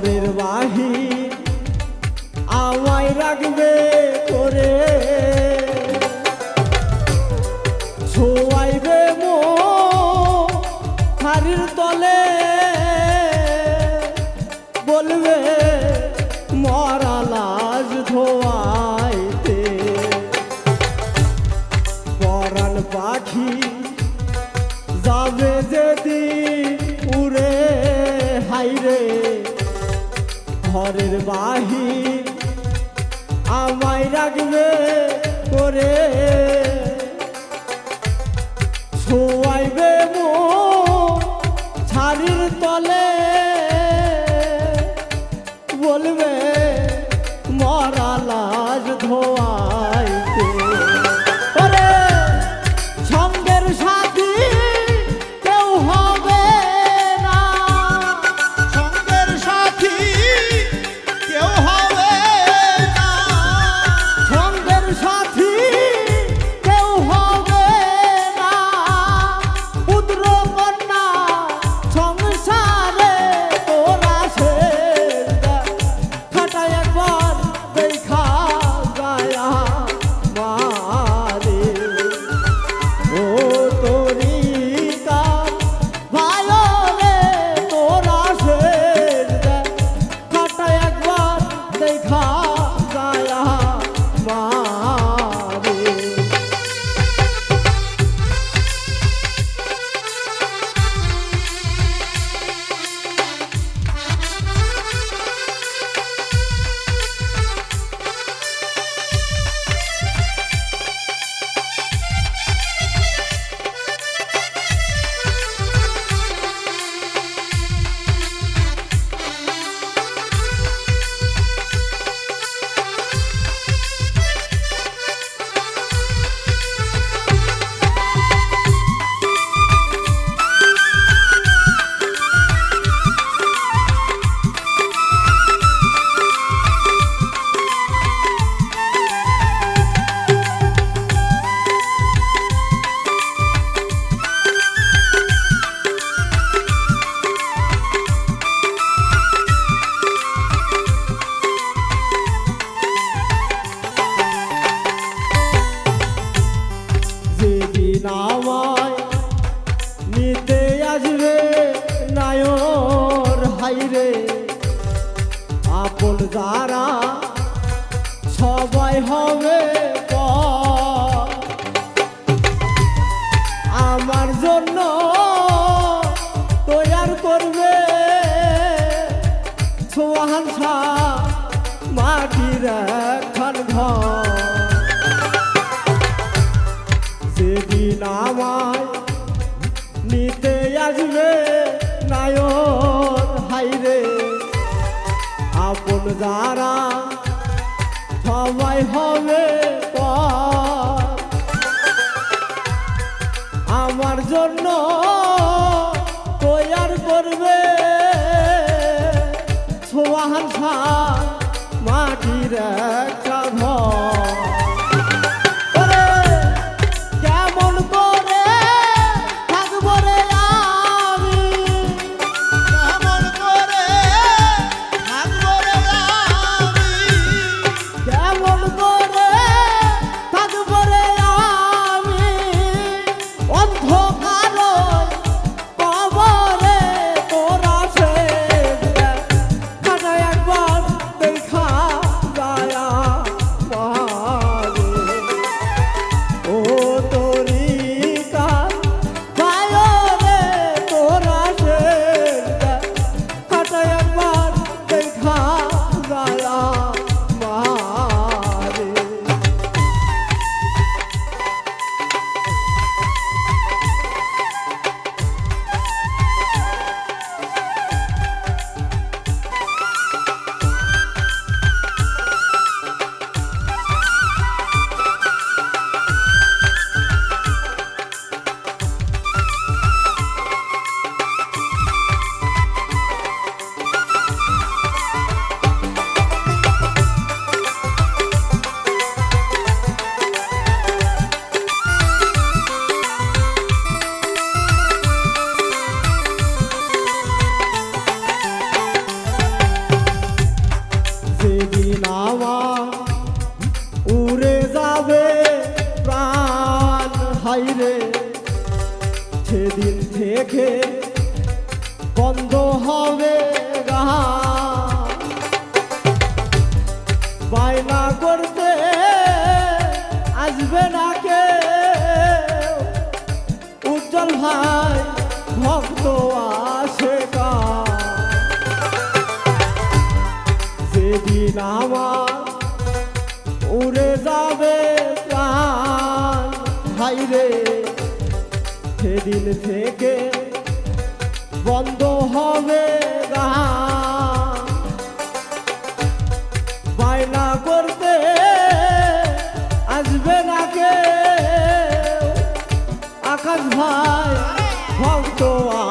ঘরের বাস ঘরের বাহির আমায় রাখবে করে। শোয়াইবে মো ছাড়ির তলে নিতে আসবে নায়র হাইরে। আপন দ্বারা সবাই হবে আমার জন্য তৈয়ার করবে সোহান মাটির খান ঘর। সেদিন আমার যারা সবাই হবে আমার জন্য হবে গান বায়না করতে আসবে না কে উজ্জ্বল ভাই, ভক্ত আসে কার যেদিন আমার উড়ে যাবে প্রাণ হাইরে সেদিন থেকে বন্ধ হবে বায়না করতে আসবে না কে আকাশ ভাই ভক্ত আ